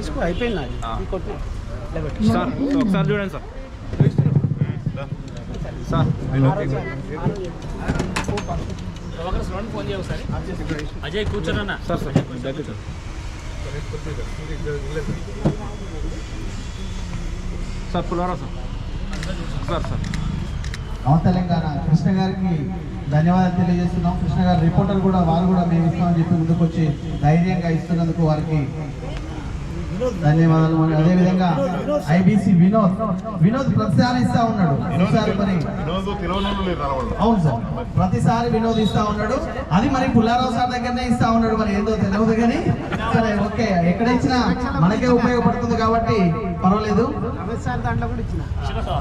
తీసుకో అయిపోయింది నాది. సార్ ఒకసారి చూడండి సార్. సార్. ఫోన్ చేయ ఒకసారి Ajay కూర్చోనన్నా. Sir sir. Sir sir. Sir sir. Sir Telangana. Krishna గారికి ధన్యవాదాలు తెలియజేస్తున్నాం. కృష్ణ గారు రిపోర్టర్ కూడా వారు కూడా మేము ఇస్తామని చెప్పి ముందుకు వచ్చి ధైర్యంగా ఇస్తున్నందుకు వారికి ధన్యవాదాలు. మరి అదేవిధంగా ఐబీసీ వినోద్ వినోద్ ప్రతిసారి ఇస్తా ఉన్నాడు ఒకసారి మరి అవును సార్. ప్రతిసారి వినోద్ ఇస్తా ఉన్నాడు. అది మరి పుల్లారావు సార్ దగ్గరనే ఇస్తా ఉన్నాడు. మరి ఏందో తెలియదు కానీ సరే ఓకే. ఎక్కడ ఇచ్చినా మనకే ఉపయోగపడుతుంది కాబట్టి పర్వాలేదు.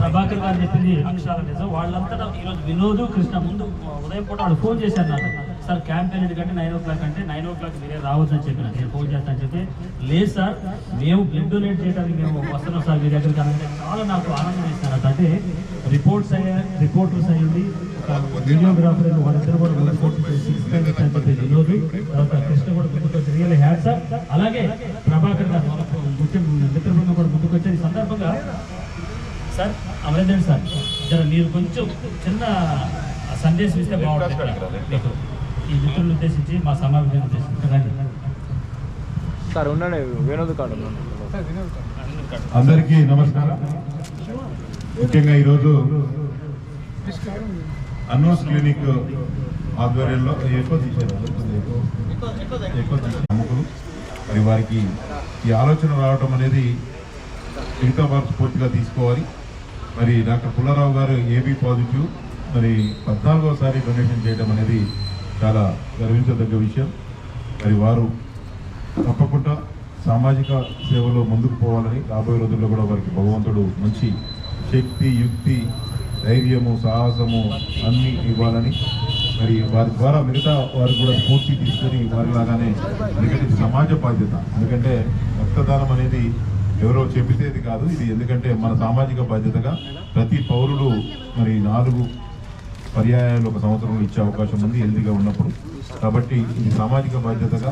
ప్రభాకర్ గారు చెప్పింది అక్షరాల నిజం వాళ్ళంతా ఈరోజు వినోద్ కృష్ణ ముందు ఉదయం పూట వాళ్ళు ఫోన్ చేశారు నాకు. సార్ క్యాంపెయిన్ కంటే నైన్ ఓ క్లాక్ అంటే నైన్ ఓ క్లాక్ మీరే రావద్దని చెప్పిన. నేను ఫోన్ చేస్తాను చెప్పి లేదు సార్ మేము బ్లడ్ డొనేట్ చేయడానికి మేము వస్తున్నాం సార్ మీ దగ్గరికి అంటే చాలా నాకు ఆనందం ఇస్తున్నారు అంటే రిపోర్ట్స్ అయ్యా రిపోర్టర్స్ అయ్యింది వీడియోగ్రాఫర్ వాళ్ళిద్దరు కూడా సిక్స్ అని చెప్పి వినోద్ తర్వాత కృష్ణ కూడా ముందుకు వచ్చి రియల్ హ్యాడ్ సార్ అలాగే ప్రభాకర్ గారు మిత్ర బృందం కూడా ముందుకు వచ్చారు ఈ సందర్భంగా సార్ అమరేంద్ర సార్ జర మీరు కొంచెం చిన్న సందేశం ఇస్తే బాగుంటుంది. ఈ మిత్రులను ఉద్దేశించి మా సమావేశం ఉద్దేశించి రండి. సార్ ఉండండి వినోద్ అందరికీ నమస్కారం. ముఖ్యంగా ఈరోజు అన్నోస్ క్లినిక్ ఆధ్వర్యంలో ఎక్కువ తీశారు ఎక్కువ ప్రముఖులు మరి వారికి ఈ ఆలోచన రావడం అనేది మిగతా వారు స్ఫూర్తిగా తీసుకోవాలి. మరి డాక్టర్ పుల్లారావు గారు ఏబీ పాజిటివ్. మరి పద్నాలుగోసారి డొనేషన్ చేయడం అనేది చాలా గర్వించదగ్గ విషయం. మరి వారు తప్పకుండా సామాజిక సేవలో ముందుకు పోవాలని రాబోయే రోజుల్లో కూడా వారికి భగవంతుడు మంచి శక్తి యుక్తి ధైర్యము సాహసము అన్నీ ఇవ్వాలని. మరి వారి ద్వారా మిగతా వారు కూడా స్ఫూర్తి తీసుకొని వారిలాగానే ఎందుకంటే సమాజ బాధ్యత. ఎందుకంటే రక్తదానం అనేది ఎవరో చెప్పితేది కాదు. ఇది ఎందుకంటే మన సామాజిక బాధ్యతగా ప్రతి పౌరుడు మరి నాలుగు పర్యాయాలు ఒక సంవత్సరంలో ఇచ్చే అవకాశం ఉంది హెల్తీగా ఉన్నప్పుడు. కాబట్టి ఇది సామాజిక బాధ్యతగా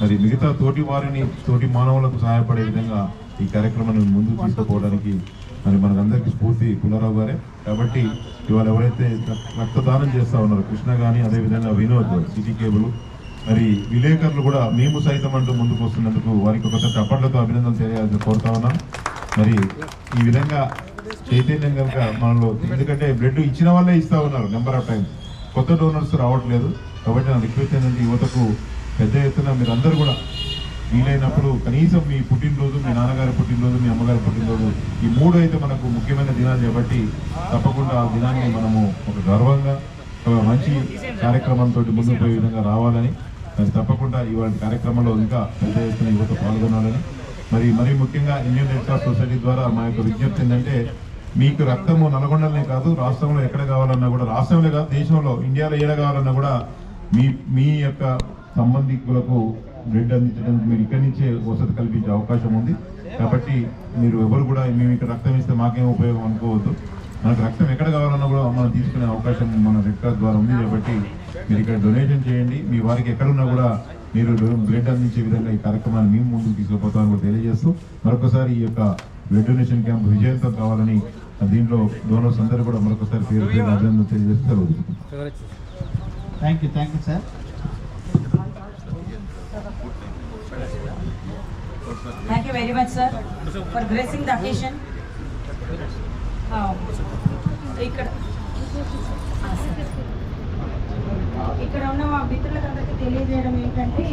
మరి మిగతా తోటి వారిని తోటి మానవులకు సహాయపడే విధంగా ఈ కార్యక్రమాన్ని ముందుకు తీసుకుపోవడానికి మరి మనకందరికీ స్ఫూర్తి పుల్లారావు గారే. కాబట్టి ఇవాళ ఎవరైతే రక్తదానం చేస్తా ఉన్నారో కృష్ణ కానీ అదేవిధంగా వినోద్ సిటీ కేబుల్ మరి విలేకరులు కూడా మేము సైతం అంటూ ముందుకు వస్తున్నందుకు వారికి ఒకసారి చప్పట్లతో అభినందన తెలియాలని కోరుతా ఉన్నాం. మరి ఈ విధంగా చైతన్యం కనుక మనలో ఎందుకంటే బ్లడ్ ఇచ్చిన వాళ్ళే ఇస్తూ ఉన్నారు నెంబర్ ఆఫ్ టైమ్స్ కొత్త డోనర్స్ రావట్లేదు. కాబట్టి నా రిక్వెస్ట్ ఏంటంటే యువతకు పెద్ద ఎత్తున మీరందరూ కూడా వీలైనప్పుడు కనీసం మీ పుట్టినరోజు మీ నాన్నగారి పుట్టినరోజు మీ అమ్మగారి పుట్టినరోజు ఈ మూడు అయితే మనకు ముఖ్యమైన దినాలు కాబట్టి తప్పకుండా ఆ దినాన్ని మనము ఒక గర్వంగా ఒక మంచి కార్యక్రమంతో ముందుకు పోయే విధంగా రావాలని మరి తప్పకుండా ఇవాళ కార్యక్రమంలో ఇంకా పెద్ద ఎత్తున యువత పాల్గొనాలని. మరి మరి ముఖ్యంగా ఇండియన్ రెడ్ క్రాస్ సొసైటీ ద్వారా మా యొక్క విజ్ఞప్తి ఏంటంటే మీకు రక్తము నల్గొండలనే కాదు రాష్ట్రంలో ఎక్కడ కావాలన్నా కూడా రాష్ట్రంలో కాదు దేశంలో ఇండియాలో ఏడ కావాలన్నా కూడా మీ మీ యొక్క సంబంధికులకు బ్లడ్ అందించడానికి మీరు ఇక్కడి నుంచే వసతి కల్పించే అవకాశం ఉంది. కాబట్టి మీరు ఎవరు కూడా మేము ఇక్కడ రక్తం ఇస్తే మాకేం ఉపయోగం అనుకోవద్దు. మనకు రక్తం ఎక్కడ కావాలన్నా కూడా మనం తీసుకునే అవకాశం మన రెడ్ క్రాస్ ద్వారా ఉంది. కాబట్టి మీరు ఇక్కడ డొనేషన్ చేయండి. మీ వారికి ఎక్కడున్నా కూడా మీరు బ్లడ్ అందించే విధంగా ఈ కార్యక్రమాన్ని మేము ముందుకు తీసుకుపోతామని కూడా తెలియజేస్తూ మరొకసారి ఈ యొక్క డొనేషన్ క్యాంప్ విజయవంతం కావాలని దీంట్లో డోనర్స్ అందరూ కూడా మరొకసారి పేరు పేరు అభినందన తెలియజేస్తూ సెలవు తీసుకుంటాం. Thank you thank you sir Thank you very much, sir, for gracing the occasion. ఇక్కడ ఆ, sir. ఇక్కడ ఉన్న మా మిత్రులందరికీ తెలియజేయడం ఏంటంటే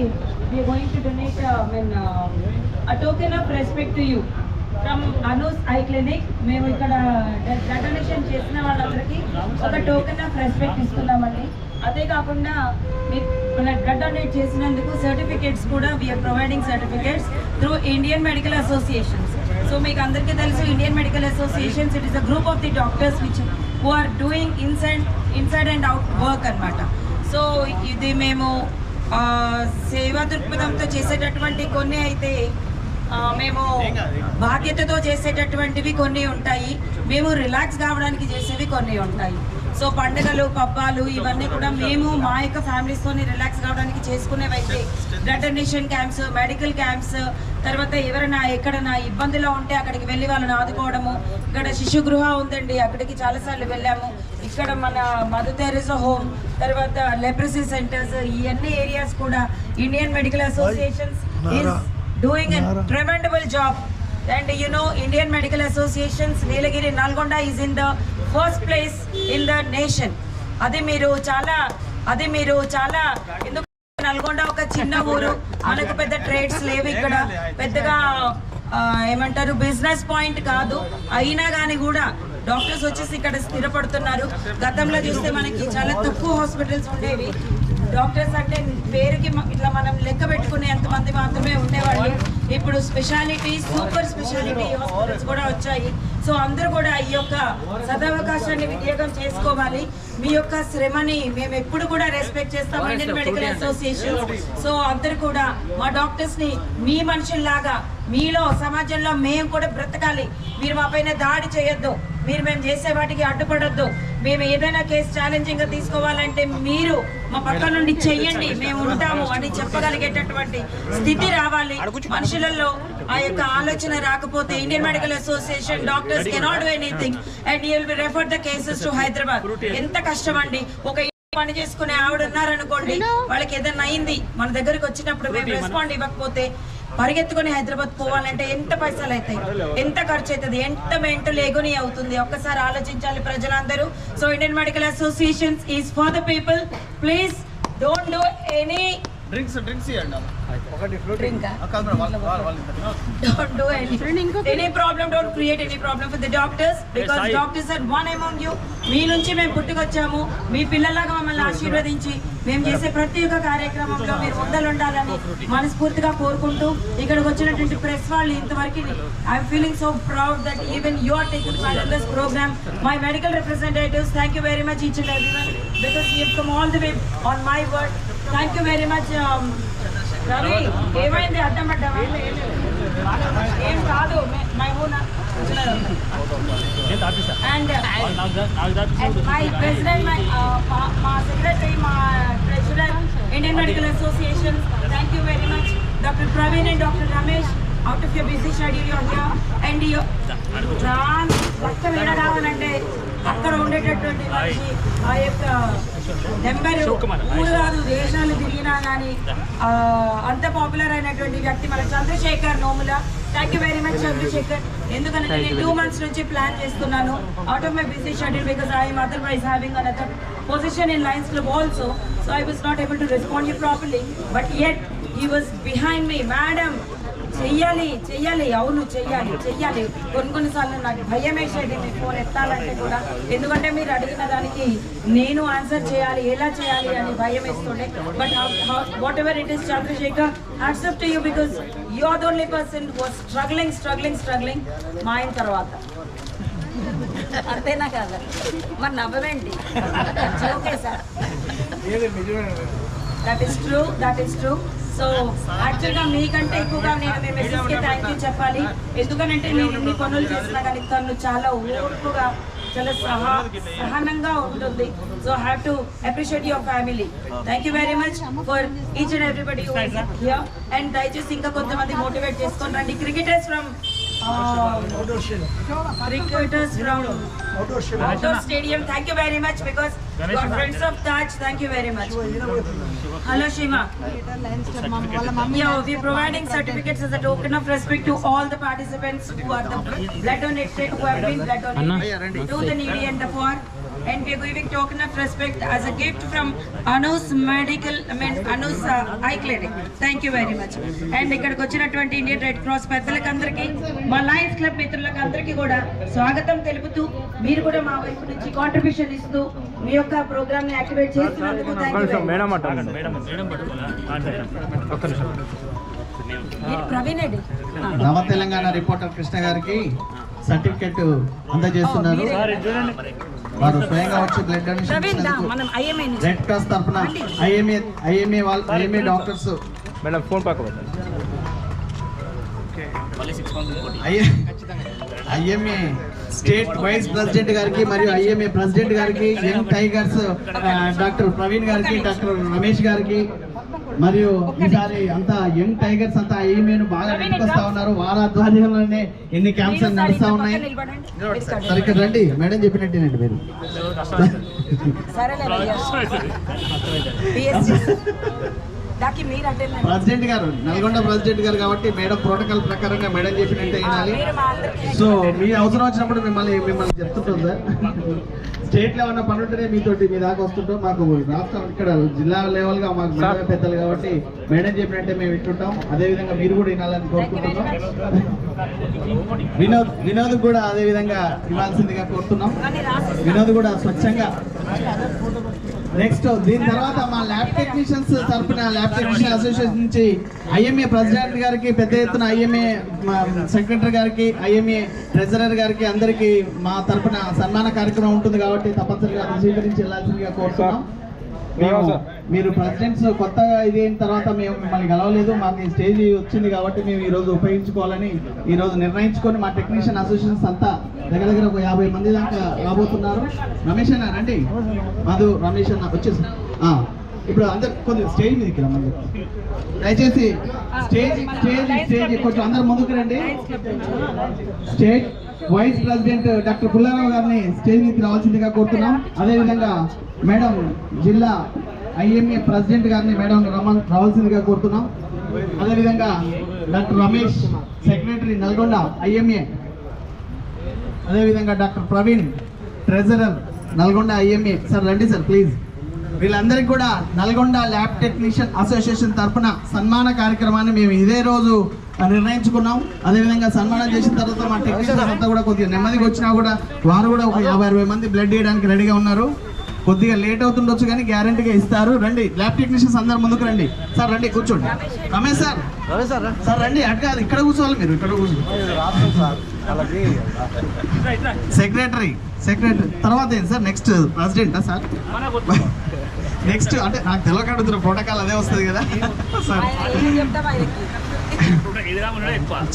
we going to donate mean a token of respect to you from Anu's eye clinic. మేము ఇక్కడ డొనేషన్ చేసిన వాళ్ళందరికీ ఒక టోకెన్ ఆఫ్ రెస్పెక్ట్ ఇస్తున్నామండి. అదే కాకుండా మీరు మన బ్లడ్ డొనేట్ చేసినందుకు సర్టిఫికేట్స్ కూడా we are providing certificates through Indian medical associations so మీకు అందరికీ తెలుసు Indian medical associations it is a group of the doctors which who are doing inside inside and out work అన్నమాట. So ఇది మేము సేవా దృక్పథంతో చేసేటటువంటి కొన్ని అయితే మేము బాధ్యతతో చేసేటటువంటివి కొన్ని ఉంటాయి. మేము రిలాక్స్ కావడానికి చేసేవి కొన్ని ఉంటాయి. సో పండుగలు పబ్బాలు ఇవన్నీ కూడా మేము మా యొక్క ఫ్యామిలీస్తోని రిలాక్స్ కావడానికి చేసుకునేవైతే blood donation camps medical camps తర్వాత ఎవరైనా ఎక్కడైనా ఇబ్బందిలో ఉంటే అక్కడికి వెళ్ళి వాళ్ళని ఆదుకోవడము. ఇక్కడ శిశు గృహ ఉందండి అక్కడికి చాలాసార్లు వెళ్ళాము. ఇక్కడ మన మదర్ తెరెసా హోమ్ తర్వాత లెప్రసీ సెంటర్స్ ఇవన్నీ ఏరియాస్ కూడా Indian medical associations doing tremendous job and you know indian medical associations Nilagiri Nalgonda is in the first place in the nation. అది మీరు చాలా అది మీరు చాలా ఎందుకు నల్గొండ ఒక చిన్న ఊరు? మనకు పెద్ద ట్రేడ్స్ లేవు ఇక్కడ. పెద్దగా ఏమంటారు బిజినెస్ పాయింట్ కాదు. అయినా కానీ కూడా డాక్టర్స్ వచ్చేసి ఇక్కడ స్థిరపడుతున్నారు. గతంలో చూస్తే మనకి చాలా తక్కువ హాస్పిటల్స్ ఉండేవి. డాక్టర్స్ అంటే పేరుకి ఇట్లా మనం లెక్క పెట్టుకునే మంది మాత్రమే ఉండేవాళ్ళు. ఇప్పుడు స్పెషాలిటీ సూపర్ స్పెషాలిటీ హాస్పిటల్స్ కూడా వచ్చాయి. సో అందరూ కూడా ఈ యొక్క సదవకాశాన్ని వినియోగం చేసుకోవాలి. మీ యొక్క శ్రమని మేము ఎప్పుడు కూడా రెస్పెక్ట్ చేస్తాం ఇండియన్ మెడికల్ అసోసియేషన్ సో అందరు కూడా మా డాక్టర్స్ని మీ మనుషుల్లాగా మీలో సమాజంలో మేము కూడా బ్రతకాలి. మీరు మా పైన దాడి చేయొద్దు. మీరు మేము చేసే వాటికి అడ్డుపడొద్దు. మేము ఏదైనా కేసు ఛాలెంజింగ్గా తీసుకోవాలంటే మీరు మా పక్క నుండి చెయ్యండి. మేము ఉంటాము అని చెప్పగలిగేటటువంటి స్థితి రావాలి. మనుషులలో ఆ యొక్క ఆలోచన రాకపోతే Indian medical association doctors cannot do anything and you will be refer the cases to Hyderabad ఎంత కష్టం అండి ఒక పని చేసుకునే ఆవిడ ఉన్నారనుకోండి వాళ్ళకి ఏదైనా అయింది మన దగ్గరికి వచ్చినప్పుడు మేము రెస్పాండ్ ఇవ్వకపోతే పరిగెత్తుకుని హైదరాబాద్ పోవాలంటే ఎంత పైసలు అవుతాయి? ఎంత ఖర్చు అవుతుంది? ఎంత మెంట లేగుని అవుతుంది? ఒక్కసారి ఆలోచించాలి ప్రజలందరూ. So Indian medical associations is for the people please don't do any drinks drinks ఇవ్వండి ఒకటి ఫ్రూట్ డ్రింక్ వాళ్ళు don't do any. Any problem don't create any problem for the doctors because doctors are one among you మీ నుంచి మేము పుట్టుకొచ్చాము మీ పిల్లలాగా మమ్మల్ని ఆశీర్వదించి మేము చేసే ప్రతి ఒక్క కార్యక్రమంలో మీరు ముందలుండాలని మనస్ఫూర్తిగా కోరుకుంటూ ఇక్కడికి వచ్చినటువంటి ప్రెస్ వాళ్ళు ఇంతవరకు I'm feeling so proud that even you are taking part in this programme my medical representatives thank you very much each and everyone because you come all the way on my word thank you very much Ravi ఏమైంది అడ్డం పడ్డావా ఏం కాదు మే- my and my uh, మా మా secretary మా thank you very much dr praveen and dr ramesh out of your busy schedule you're here and you రాన్ రక్తం ఎడ రావాలంటే అక్కడ ఉండేటటువంటి మనిషి ఆ యొక్క నెంబర్ ఊరు కాదు దేశాలు తిరిగినా కానీ అంత పాపులర్ అయినటువంటి వ్యక్తి మన Chandrashekar Nomula. Thank you very much Chandrashekar. ఎందుకంటే నేను టూ మంత్స్ నుంచి ప్లాన్ చేస్తున్నాను. Out of my busy schedule because I'm otherwise having another position in Lions club also so I was not able to respond you properly but yet he was behind me madam చెయ్యాలి చెయ్యాలి అవును చెయ్యాలి చెయ్యాలి. కొన్ని కొన్నిసార్లు నాకు భయం వేసేది మీ ఫోన్ ఎత్తాలంటే కూడా. ఎందుకంటే మీరు అడిగిన దానికి నేను ఆన్సర్ చేయాలి ఎలా చేయాలి అని భయం వేస్తుండే. But whatever it is Chandrashekar accept you because you are the only person was struggling struggling struggling మా ఆయన తర్వాత. అంతేనా కాదా? మరి నవ్వవేంటి okay sir. That is true that is true so యాక్చువల్గా మీకంటే ఎక్కువగా నేను మీ మెసేజ్కి థ్యాంక్ యూ చెప్పాలి. ఎందుకనంటే నేను ఇన్ని పనులు చేసినా కానీ తను చాలా ఓర్పుగా చాలా సహా సహనంగా ఉంటుంది. So have to appreciate your family thank you very much for each and everybody and దయచేసి ఇంకా కొంతమంది మోటివేట్ చేసుకొని రండి. Cricketers from Um, outdoor from outdoor stadium. Outdoor stadium. Thank you very much because you are friends of Taj. Thank you very much. Hello, Shima. Yeah, we are providing certificates as a token of respect to all the participants who are the blood donated, who have been blood donated to the needy and the poor. And we are giving token of respect as a gift from Anu's medical I mean Anu's uh, eye clinic. Thank you very much. And ఇక్కడికి వచ్చినటువంటి Indian red cross పెద్దలకు అందరికీ మా Lions club మిత్రులకు అందరికీ కూడా స్వాగతం తెలుపుతూ మీరు కూడా మా వైపు నుంచి కాంట్రిబ్యూషన్ ఇస్తూ మీ యొక్క ప్రోగ్రామ్ని యాక్టివేట్ చేస్తున్నందుకు థ్యాంక్ యూ నవ తెలంగాణ రిపోర్టర్ కృష్ణ గారికి సర్టిఫికెట్ అందజేస్తున్నారు. వారు స్వయంగా వచ్చి బ్లడ్ డొనేషన్ రెడ్. క్రాస్ తరఫున ఐఎంఏ ఐఎంఏ వాళ్ళు ఐఎంఏ డాక్టర్స్ మేడం ఫోన్ పక్క ఐఎంఏ స్టేట్ వైస్ ప్రెసిడెంట్ గారికి మరియు ఐఎంఏ ప్రెసిడెంట్ గారికి యంగ్ టైగర్స్ డాక్టర్ ప్రవీణ్ గారికి డాక్టర్ రమేష్ గారికి మరియు ఈసారి అంతా యంగ్ టైగర్స్ అంతా ఐఎంఏను బాగా నడిపిస్తా ఉన్నారు. వారి ఆధ్వర్యంలోనే ఎన్ని క్యాంప్స్ నడుస్తా ఉన్నాయి. సరే ఇక్కడ రండి. మేడం చెప్పినట్టేనండి మీరు. సరేలే ప్రెసిడెంట్ గారు నల్గొండ ప్రెసిడెంట్ గారు కాబట్టి మేడం ప్రోటోకాల్ ప్రకారంగా మేడం చెప్పినట్టు వినాలి. సో మీ అవసరం వచ్చినప్పుడు మిమ్మల్ని మిమ్మల్ని చెప్తుంటాం సార్. స్టేట్ లెవెల్ పని ఉంటేనే మీతోటి మీ దాకా వస్తుంటాం. మాకు రాష్ట్రం ఇక్కడ జిల్లా లెవెల్గా మాకు మేడమే పెద్దలు కాబట్టి మేడం చెప్పినట్టే మేము వింటుంటాం. అదే విధంగా మీరు కూడా వినాలని కోరుకుంటున్నాం. వినోద్ వినోద్ కూడా అదే విధంగా ఇవ్వాల్సిందిగా కోరుతున్నాం. వినోద్ కూడా స్వచ్ఛంగా నెక్స్ట్ దీని తర్వాత మా ల్యాబ్ టెక్నీషియన్స్ తరపున ల్యాబ్ టెక్నీషియన్ అసోసియేషన్ నుంచి ఐఎంఏ ప్రెసిడెంట్ గారికి పెద్ద ఎత్తున ఐఎంఏ సెక్రటరీ గారికి ఐఎంఏ ట్రెజరర్ గారికి అందరికి మా తరపున సన్మాన కార్యక్రమం ఉంటుంది కాబట్టి తప్పనిసరిగా స్వీకరించి వెళ్ళాల్సిందిగా కోరుతున్నాం. మేము మీరు ప్రెసిడెంట్స్ కొత్తగా ఇది అయిన తర్వాత మేము మిమ్మల్ని గెలవలేదు మాకు ఈ స్టేజ్ వచ్చింది కాబట్టి మేము ఈ రోజు ఉపయోగించుకోవాలని ఈ రోజు నిర్ణయించుకొని మా టెక్నీషియన్ అసోసియేషన్స్ అంతా దగ్గర దగ్గర ఒక యాభై మంది దాకా రాబోతున్నారు. రమేష్ అన్న రండి. మధు రమేష్ అన్న వచ్చేసి. ఇప్పుడు అందరు కొద్దిగా స్టేజ్ మీదకి రమ్మంది దయచేసి స్టేజ్ స్టేజ్ స్టేజ్ కొంచెం అందరు ముందుకు రండి. State vice president doctor Pullarao గారిని స్టేజ్ మీదకి రావాల్సిందిగా కోరుతున్నాం. అదేవిధంగా మేడం జిల్లా ఐఎంఏ ప్రెసిడెంట్ గారిని మేడం రమన్ రావాల్సిందిగా కోరుతున్నాం. అదేవిధంగా doctor Ramesh secretary Nalgonda IMA అదేవిధంగా doctor Praveen treasurer Nalgonda IMA. Sir రండి సార్ ప్లీజ్. వీళ్ళందరికీ కూడా నల్గొండ ల్యాబ్ టెక్నీషియన్ అసోసియేషన్ తరఫున సన్మాన కార్యక్రమాన్ని మేము ఇదే రోజు నిర్ణయించుకున్నాం. అదేవిధంగా సన్మానం చేసిన తర్వాత మా టెక్నీషియన్స్ అంతా కూడా కొద్దిగా నెమ్మదిగా వచ్చినా కూడా వారు కూడా ఒక యాభై అరవై మంది బ్లడ్ ఇవ్వడానికి రెడీగా ఉన్నారు. కొద్దిగా లేట్ అవుతుండొచ్చు కానీ గ్యారంటీగా ఇస్తారు. రండి ల్యాబ్ టెక్నీషియన్స్ అందరు ముందుకు రండి. సార్ రండి కూర్చోండి. Ramesh sir. Ravi sir sir రండి అటు కాదు ఇక్కడ కూర్చోవాలి మీరు ఇక్కడ కూర్చోండి. రాష్ట్రం సార్ అలాగే సెక్రటరీ సెక్రటరీ. తర్వాత ఏంటి సార్? నెక్స్ట్ ప్రెసిడెంటా సార్? నెక్స్ట్ అంటే నాకు తెలియక అడుగుతున్న ప్రోటోకాల్ అదే వస్తుంది కదా. సార్.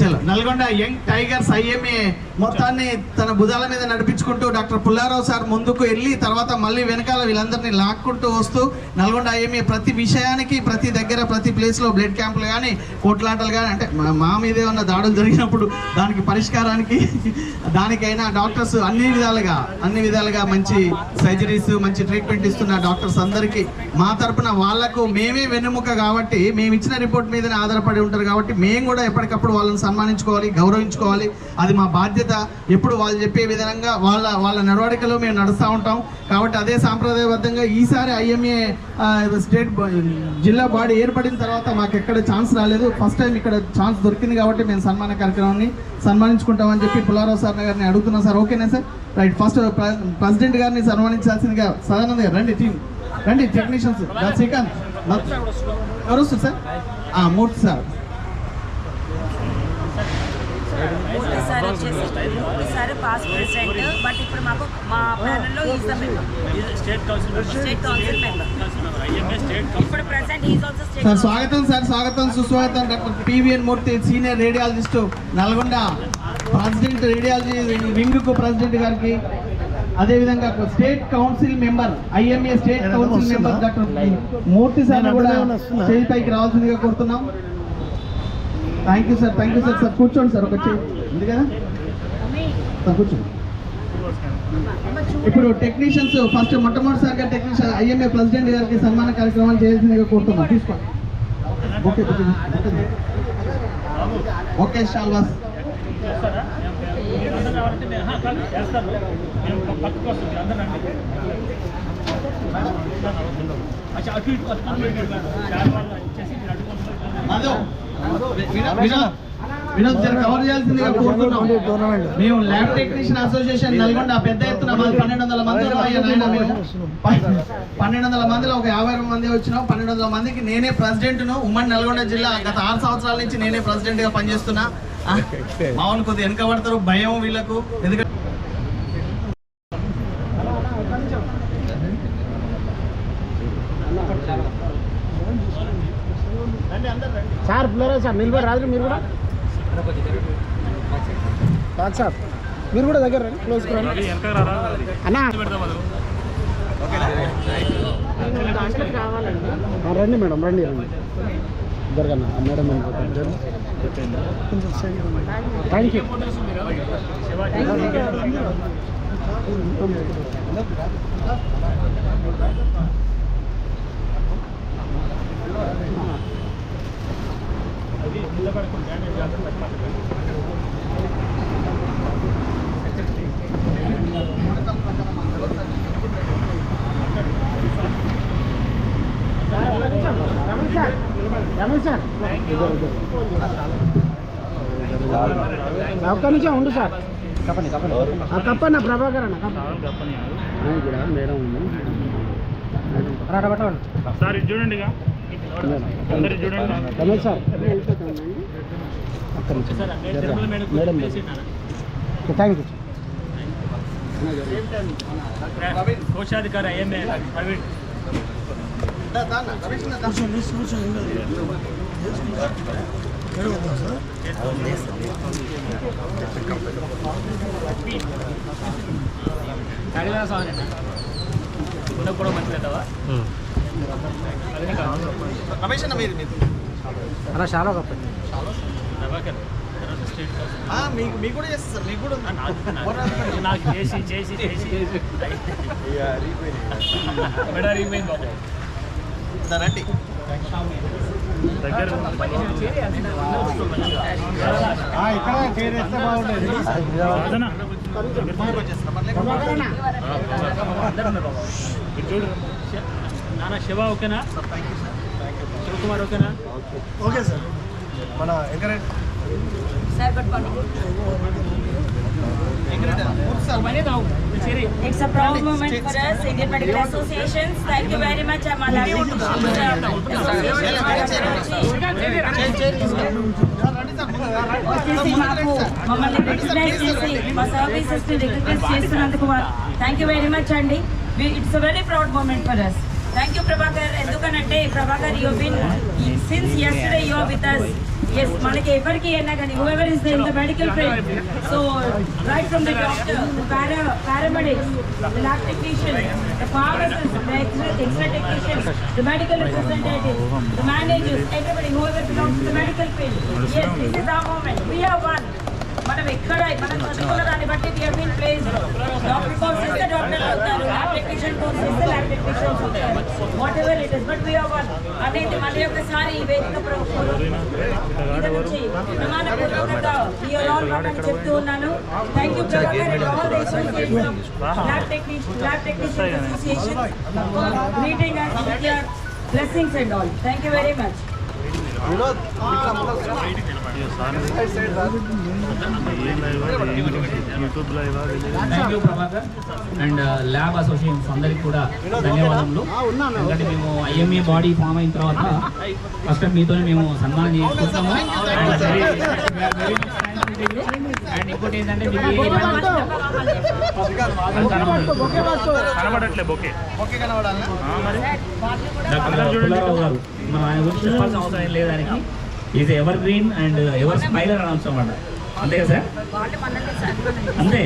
చలో నల్గొండ యంగ్ టైగర్స్ ఐఎంఏ మొత్తాన్ని తన భుజాల మీద నడిపించుకుంటూ డాక్టర్ పుల్లారావు సార్ ముందుకు వెళ్ళి తర్వాత మళ్ళీ వెనకాల వీళ్ళందరినీ లాక్కుంటూ వస్తూ నల్గొండ ఐఎంఏ ప్రతి విషయానికి ప్రతి దగ్గర ప్రతి ప్లేస్లో బ్లడ్ క్యాంపులు కానీ కోట్లాటలు కానీ అంటే మా- మీదే ఉన్న దాడులు జరిగినప్పుడు దానికి పరిష్కారానికి దానికైనా డాక్టర్స్ అన్ని విధాలుగా అన్ని విధాలుగా మంచి సర్జరీస్ మంచి ట్రీట్మెంట్ ఇస్తున్న డాక్టర్స్ అందరికీ మా తరపున వాళ్ళకు మేమే వెన్నెముక కాబట్టి మేము ఇచ్చిన రిపోర్ట్ మీదనే ఆధారపడి ఉంటారు కాబట్టి మేము కూడా ఎప్పటికప్పుడు వాళ్ళని సన్మానించుకోవాలి గౌరవించుకోవాలి. అది మా బాధ్యత ఎప్పుడు వాళ్ళు చెప్పే విధంగా వాళ్ళ వాళ్ళ నడవడికలో మేము నడుస్తూ ఉంటాం. కాబట్టి అదే సాంప్రదాయబద్ధంగా ఈసారి ఐఎంఏ స్టేట్ జిల్లా బాడీ ఏర్పడిన తర్వాత మాకు ఎక్కడ ఛాన్స్ రాలేదు. ఫస్ట్ టైం ఇక్కడ ఛాన్స్ దొరికింది కాబట్టి మేము సన్మాన కార్యక్రమాన్ని సన్మానించుకుంటామని చెప్పి పుల్లారావు సార్ గారిని అడుగుతున్నాం సార్. ఓకేనా సార్? రైట్ ఫస్ట్ ప్రెసిడెంట్ గారిని సన్మానించాల్సిందిగా సదానంద్ గారు రండి టీం. రండి టెక్నీషియన్స్. శ్రీకాంత్. ఎవరు sir. Murthy sir. Murthy sir వచ్చేసి Murthy sir past president but ఇప్పుడు మాకు మా ప్యానల్లో is the member. State council state council member. IMA state ఇప్పుడు president is also sir state స్వాగతం సార్ స్వాగతం సుస్వాగతం doctor PVN Murthy senior radiologist Nalgonda. President radiology వింగ్కు president గారికి. అదేవిధంగా state council member IMA state council member doctor Murthy sir కూడా stage పైకి రావాల్సిందిగా కోరుతున్నాం. Thank you sir thank you sir sir కూర్చోండి సార్ ఒక ఉంది కదా సార్ కూర్చోండి ఇప్పుడు టెక్నీషియన్స్ ఫస్ట్ మొట్టమొదటిసారిగా టెక్నీషియన్ ఐఎంఏ ప్రెసిడెంట్ గారికి సన్మాన కార్యక్రమాలు చేయాల్సిందిగా కోరుతున్నాం తీసుకోండి ఓకే ఓకే, ఓకే. ఓకే షాల్వాస్ అటు ఇటు అటు ఇటు ఇటు ఇటు. చాలా వాళ్ళు మేము ల్యాబ్ టెక్నీషియన్ అసోసియేషన్ నల్గొండ పెద్ద ఎత్తున మాది పన్నెండు వందల మంది పన్నెండు వందల మందిలో ఒక యాభై అరవై మంది వచ్చినాం. పన్నెండు వందల మందికి నేనే ప్రెసిడెంట్ను ఉమ్మడి నల్గొండ జిల్లా గత ఆరు సంవత్సరాల నుంచి నేనే ప్రెసిడెంట్గా పనిచేస్తున్నా. ఆ, మామూలు కొద్దిగా వెనకబడతారు. భయం వీళ్ళకు. ఎందుకంటే సార్ సార్ నిలబడి రాదు మీరు కూడా? కాదు సార్ మీరు కూడా దగ్గర రండి క్లోజ్ రండి. అన్నా. రండి మేడం రండి రండి. జరగన్న madam thank you Ramesh sir ఒక్క ఉండు సార్ ఆ కప్పన్న ప్రభాకర్ అన్న కప్ప ఇక్కడ మేడం ఉంది. సార్ ఇది చూడండి ఇక. రమేష్ సార్. జర. మేడం థ్యాంక్ యూ కోశాధికారి ఐఎంఏ ప్రవీణ్. కూడా మంచిదా రమేష్ అన్న మీరు అలా చాలా స్టేట్ మీకు మీకు కూడా చేస్తారు సార్ మీకు కూడా. ఉంది. నాకు చేసి చేసి చేసి. రండి. చేస్తే బాగుండేది. చూడు. నాన్న శివ ఓకేనా? శివకుమార్ ఓకేనా? ఓకే సార్ మన ఎంకరేజ్ సార్ పట్టుకోండి పని తావు. సరే It's a proud moment for us, Indian Medical Associations. Thank you very much, Amala. వచ్చేసి మాకు మమ్మల్ని రికగ్నైజ్ చేసి మా రికగ్నైజ్ చేస్తున్నందుకు థ్యాంక్ యూ వెరీ మచ్ అండి. It's very proud moment for us thank you Prabhakar ఎందుకనంటే Prabhakar you been since yesterday you with us as మనకి ఎవరికి అయినా కానీ whoever is in the medical field so right from the doctor the para paramedics the lab technician the pharmacist the x-ray technician the medical representative the managers everybody whoever belongs to the medical field as this is our moment we have won మనం ఎక్కడ మనం చదువుకున్న దాన్ని బట్టి we have been place doctor course ఇస్తే doctor అవుతారు. Lab technician course ఇస్తే lab technicians అవుతారు. Whatever it is but we have won అనేది మళ్ళీ ఒకసారి ఈ వేదిక ప్ర- మీద నుంచి ప్రమాణపూర్వకంగా ఈ ఆల్ వన్ అని చెప్తూ ఉన్నాను. Thank you Prabhakar and all the association lab technician lab technician association meeting and blessings and all thank you very much thank you Prabhakar and lab associations అందరికి కూడా ధన్యవాదములు. ఎందుకంటే మేము ఐఎంఏ బాడీ ఫామ్ అయిన తర్వాత ఫస్ట్ టైం మీతో మేము సన్మానం చేసుకుంటాము అండ్ ఇంకోటి ఏంటంటే కనబడట్లే బొకే. మనం ఆయన గురించి చెప్పాల్సిన అవసరం ఏం లేదు దానికి is evergreen and ever smiler అని అవసరం అన్నమాట అంతే కదా సార్? అంతే.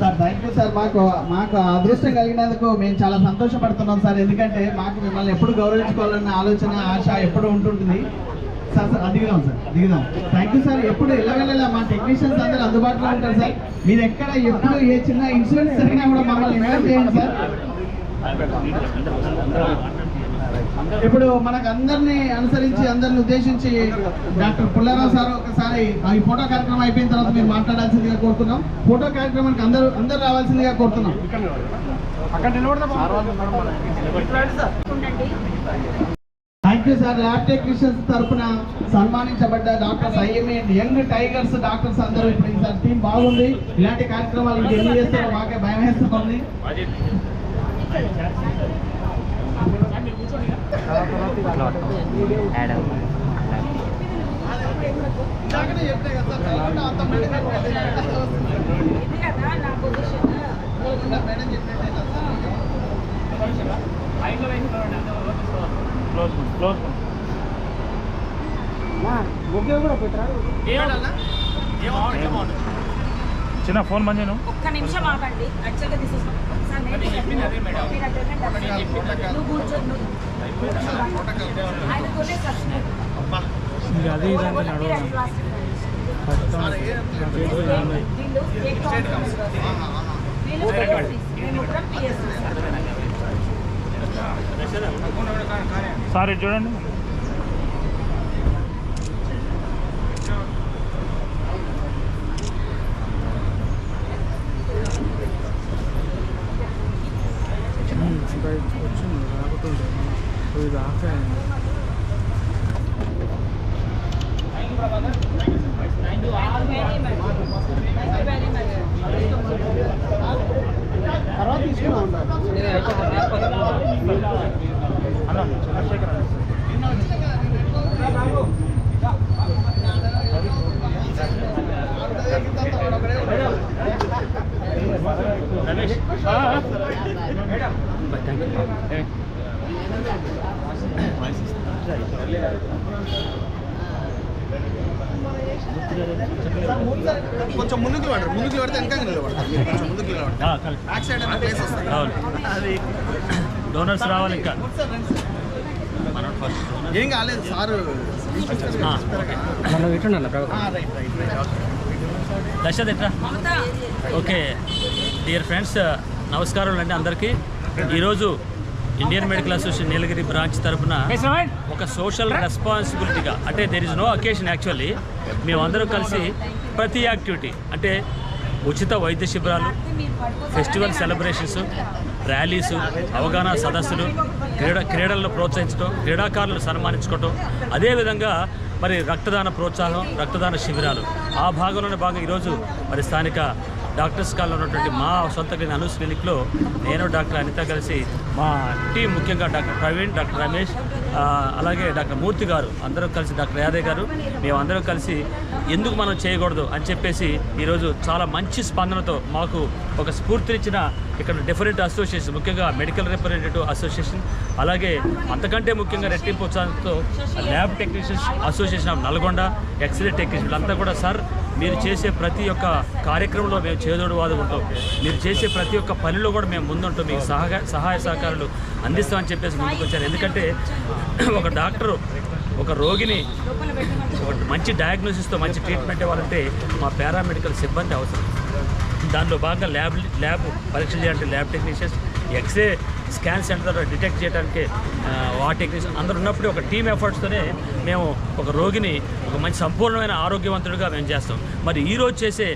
Sir thank you sir. మాకు మాకు అదృష్టం కలిగినందుకు మేము చాలా సంతోషపడుతున్నాం సార్. ఎందుకంటే మాకు మిమ్మల్ని ఎప్పుడు గౌరవించుకోవాలన్న ఆలోచన ఆశ ఎప్పుడు ఉంటుంటుంది. సార్ సార్ దిగుదాం సార్ దిగుదాం థ్యాంక్ యూ సార్ ఎప్పుడు వెళ్ళవెళ్ళలా మా టెక్నీషియన్స్ అందరూ అందుబాటులో ఉంటారు సార్. మీరు ఎక్కడ ఎప్పుడు ఏ చిన్న ఇన్సూరెన్స్ జరిగినా కూడా మమ్మల్ని ఇన్వైట్ చేయండి సార్. ఇప్పుడు మనకు అందరినీ అనుసరించి అందరిని ఉద్దేశించి డాక్టర్ పుల్లారావు సార్ ఒకసారి ఈ ఫోటో కార్యక్రమం అయిపోయిన తర్వాత మీరు మాట్లాడాల్సిందిగా కోరుతున్నాం. ఫోటో కార్యక్రమానికి అందరూ అందరూ రావాల్సిందిగా కోరుతున్నాం. అక్కడ నిలబడతా థ్యాంక్ సార్ ల్యాబ్ టెక్నీషియన్స్ తరఫున సన్మానించబడ్డ doctors IMA young tigers doctors అందరూ ఇప్పుడు సార్ టీం బాగుంది. ఇలాంటి కార్యక్రమాలు ఎన్ని చేస్తారో మాకే భయం వేస్తుంది. ఇందాకనే క్లోజ్ క్లోజ్ చిన్న ఫోన్ బంద్ చేయను. ఒక్క నిమిషం ఆగండి. యాక్చువల్గా అది ఇది అంటే మీరు అట్లా రాస్తారు. వీళ్ళు స్టేట్ కౌన్సిలర్స్. వీళ్ళు సార్ ఇటు చూడండి Thank you very much. Thank you very much. తర్వాత తీసుకున్నా ఉంటారు అన్న చంద్రశేఖర్ అన్న రమేష్ కొంచెం ముందుకు పడరు ముందుకు పడితే వెనక నిలబడతారు కొంచెం ముందుకు నిలబడతారు. బ్యాక్ సైడ్ అన్న ప్లేస్ వస్తుంది. అవును. అది డోనర్స్ రావాలి ఇంకా. ఏం కాలేదు సార్ రైట్ రైట్ రైట్ దశ ఎట్రా? ఓకే. డియర్ ఫ్రెండ్స్ నమస్కారం అండి అందరికీ. ఈరోజు Indian medical association Nilagiri branch తరఫున ఒక సోషల్ రెస్పాన్సిబిలిటీగా అంటే there is no occasion actually మేమందరం కలిసి ప్రతి యాక్టివిటీ అంటే ఉచిత వైద్య శిబిరాలు ఫెస్టివల్ సెలబ్రేషన్స్ ర్యాలీస్ అవగాహన సదస్సులు క్రీడ క్రీడలను ప్రోత్సహించడం క్రీడాకారులను సన్మానించుకోవటం అదేవిధంగా మరి రక్తదాన ప్రోత్సాహం రక్తదాన శిబిరాలు. ఆ భాగంలోనే భాగంగా ఈరోజు మరి స్థానిక డాక్టర్స్ కాల్లో ఉన్నటువంటి మా సొంత క్లినిక్ అనూస్ క్లినిక్లో నేను డాక్టర్ అనిత కలిసి మా టీం ముఖ్యంగా డాక్టర్ ప్రవీణ్ డాక్టర్ రమేష్ అలాగే డాక్టర్ మూర్తి గారు అందరం కలిసి డాక్టర్ యాదవ్ గారు మేమందరం కలిసి ఎందుకు మనం చేయకూడదు అని చెప్పేసి ఈరోజు చాలా మంచి స్పందనతో మాకు ఒక స్ఫూర్తినిచ్చిన ఇక్కడ డిఫరెంట్ అసోసియేషన్ ముఖ్యంగా మెడికల్ రిప్రజెంటేటివ్ అసోసియేషన్ అలాగే అంతకంటే ముఖ్యంగా రెట్టింపు ఉత్సాహంతో lab technicians association of Nalgonda x ray technician అంతా కూడా సార్ మీరు చేసే ప్రతి ఒక్క కార్యక్రమంలో మేము చేదోడు వాదు ఉంటాం. మీరు చేసే ప్రతి ఒక్క పనిలో కూడా మేము ముందుంటాం. మీకు సహాయ సహాయ సహకారాలు అందిస్తామని చెప్పేసి ముందుకు వచ్చారు ఎందుకంటే ఒక డాక్టరు ఒక రోగిని ఒక మంచి డయాగ్నోసిస్తో మంచి ట్రీట్మెంట్ ఇవ్వాలంటే మా పారామెడికల్ సిబ్బంది అవసరం. దానిలో భాగంగా ల్యాబ్ ల్యాబ్ పరీక్ష చేయాలంటే lab technicians x ray scan centre detect చేయడానికి ఆ, టెక్నీషియన్ అందరు ఉన్నప్పుడు ఒక టీమ్ ఎఫర్ట్స్తోనే మేము ఒక రోగిని ఒక మంచి సంపూర్ణమైన ఆరోగ్యవంతుడిగా మేము చేస్తాం. మరి ఈరోజు చేసే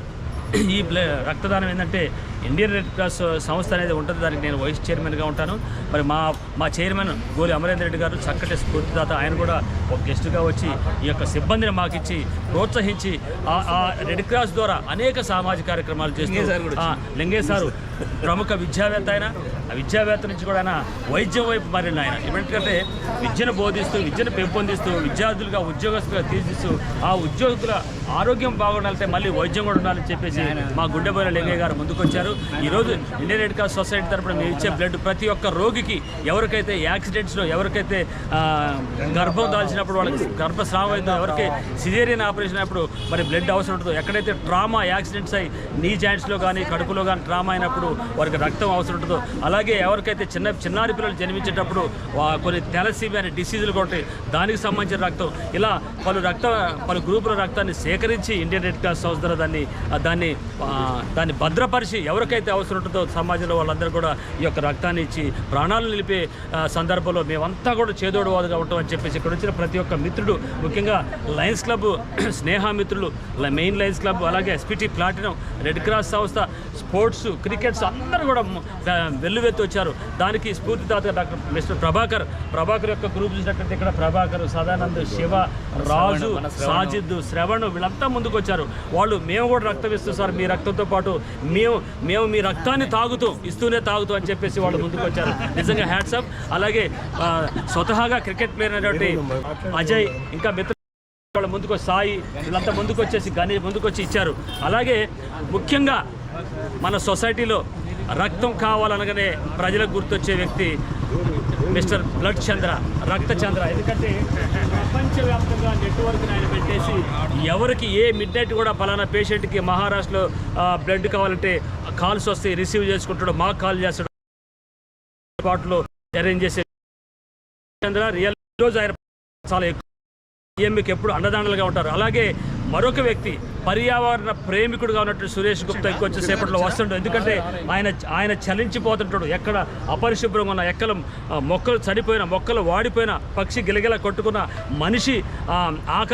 ఈ బ్ల రక్తదానం ఏంటంటే ఇండియన్ రెడ్ క్రాస్ సంస్థ అనేది ఉంటుంది. దానికి నేను వైస్ చైర్మన్గా ఉంటాను. మరి మా మా చైర్మన్ గోలి అమరేంద్ర రెడ్డి గారు చక్కటి స్ఫూర్తిదాత. ఆయన కూడా ఒక గెస్ట్గా వచ్చి ఈ యొక్క సిబ్బందిని మాకు ఇచ్చి ప్రోత్సహించి ఆ- రెడ్ క్రాస్ ద్వారా అనేక సామాజిక కార్యక్రమాలు చేస్తూ ఆ, లింగేశ్ సారు ప్రముఖ విద్యావేత్త ఆయన. ఆ విద్యావేత్త నుంచి కూడా ఆయన వైద్యం వైపు మారిన ఆయన. ఎందుకంటే విద్యను బోధిస్తూ విద్యను పెంపొందిస్తూ విద్యార్థులుగా ఉద్యోగస్తులుగా తీర్చిస్తూ ఆ ఉద్యోగుల ఆరోగ్యం బాగుండాలంటే మళ్ళీ వైద్యం కూడా ఉండాలని చెప్పేసి మా గుండెబోయిన లింగయ్య గారు ముందుకొచ్చారు. ఈరోజు ఇండియన్ రెడ్ క్రాస్ సొసైటీ తరపున మేము ఇచ్చే బ్లడ్ ప్రతి ఒక్క రోగికి ఎవరికైతే యాక్సిడెంట్స్లో ఎవరికైతే గర్భం దాల్చినప్పుడు వాళ్ళకి గర్భస్రావం అయిందో ఎవరికి సిజేరియన్ ఆపరేషన్ అయినప్పుడు మరి బ్లడ్ అవసరం ఉంటుందో ఎక్కడైతే ట్రామా యాక్సిడెంట్స్ అయ్యి నీ జాయింట్స్లో కానీ కడుపులో కానీ ట్రామా అయినప్పుడు వారికి రక్తం అవసరం ఉంటుందో అలాగే ఎవరికైతే చిన్న చిన్నారి పిల్లలు జన్మించేటప్పుడు కొన్ని తెలసీమి అనే డిసీజులు కూడా ఉంటాయి దానికి సంబంధించిన రక్తం. ఇలా పలు రక్త పలు గ్రూపుల రక్తాన్ని సేకరించి ఇండియన్ రెడ్ క్రాస్ సంస్థ దాన్ని దాన్ని దాన్ని భద్రపరిచి ఎవరికైతే అవసరం ఉంటుందో సమాజంలో వాళ్ళందరూ కూడా ఈ యొక్క రక్తాన్ని ఇచ్చి ప్రాణాలు నిలిపే సందర్భంలో మేమంతా కూడా చేదోడువాదుగా ఉంటాం అని చెప్పేసి ఇక్కడ వచ్చిన ప్రతి ఒక్క మిత్రుడు ముఖ్యంగా లయన్స్ క్లబ్ స్నేహ మిత్రులు మెయిన్ లయన్స్ క్లబ్ అలాగే ఎస్పిటి ప్లాటినం రెడ్ క్రాస్ సంస్థ స్పోర్ట్స్ క్రికెట్స్ అందరూ కూడా వెల్లు ఆ, వెల్లువెత్తి వచ్చారు. దానికి స్ఫూర్తిదాత డాక్టర్ మిస్టర్ ప్రభాకర్. ప్రభాకర్ యొక్క గ్రూప్ చూసినట్లయితే ఇక్కడ ప్రభాకర్ సదానంద్ శివ రాజు సాజిద్ శ్రవణ్ వీళ్ళంతా ముందుకు వచ్చారు. వాళ్ళు మేము కూడా రక్తం ఇస్తాం సార్ మీ రక్తంతో పాటు మేము మేము మీ రక్తాన్ని తాగుతూ ఇస్తూనే తాగుతూ అని చెప్పేసి వాళ్ళు ముందుకు వచ్చారు. నిజంగా హ్యాట్సప్ అలాగే స్వతహాగా క్రికెట్ ప్లేయర్ అనేటువంటి అజయ్ ఇంకా మిత్ర వాళ్ళ ముందుకు సాయి వీళ్ళంతా ముందుకు వచ్చేసి గని ముందుకు వచ్చి ఇచ్చారు. అలాగే ముఖ్యంగా మన సొసైటీలో రక్తం కావాలనగానే ప్రజలకు గుర్తొచ్చే వ్యక్తి మిస్టర్ బ్లడ్ చంద్ర రక్త చంద్ర. ఎందుకంటే ప్రపంచవ్యాప్తంగా నెట్వర్క్ ఆయన పెట్టేసి ఎవరికి ఏ మిడ్ నైట్ కూడా ఫలానా పేషెంట్కి మహారాష్ట్రలో బ్లడ్ కావాలంటే కాల్స్ వస్తే రిసీవ్ చేసుకుంటాడు మాకు కాల్ చేస్తాడు. స్పాట్లో అరేంజ్ చేసే చంద్ర రియల్ ఈరోజు ఆయన చాలా ఎక్కువ. ఎప్పుడు అండదండలుగా ఉంటారు. అలాగే మరొక వ్యక్తి పర్యావరణ ప్రేమికుడుగా ఉన్నట్టు సురేష్ గుప్తా ఇంకొంచెం సేపట్లో వస్తుంటాడు ఎందుకంటే ఆయన ఆయన చలించిపోతుంటాడు. ఎక్కడ అపరిశుభ్రంగా ఉన్న ఎక్కల మొక్కలు చనిపోయిన మొక్కలు వాడిపోయిన పక్షి గిలగిల కొట్టుకున్న మనిషి ఆ, ఆకలి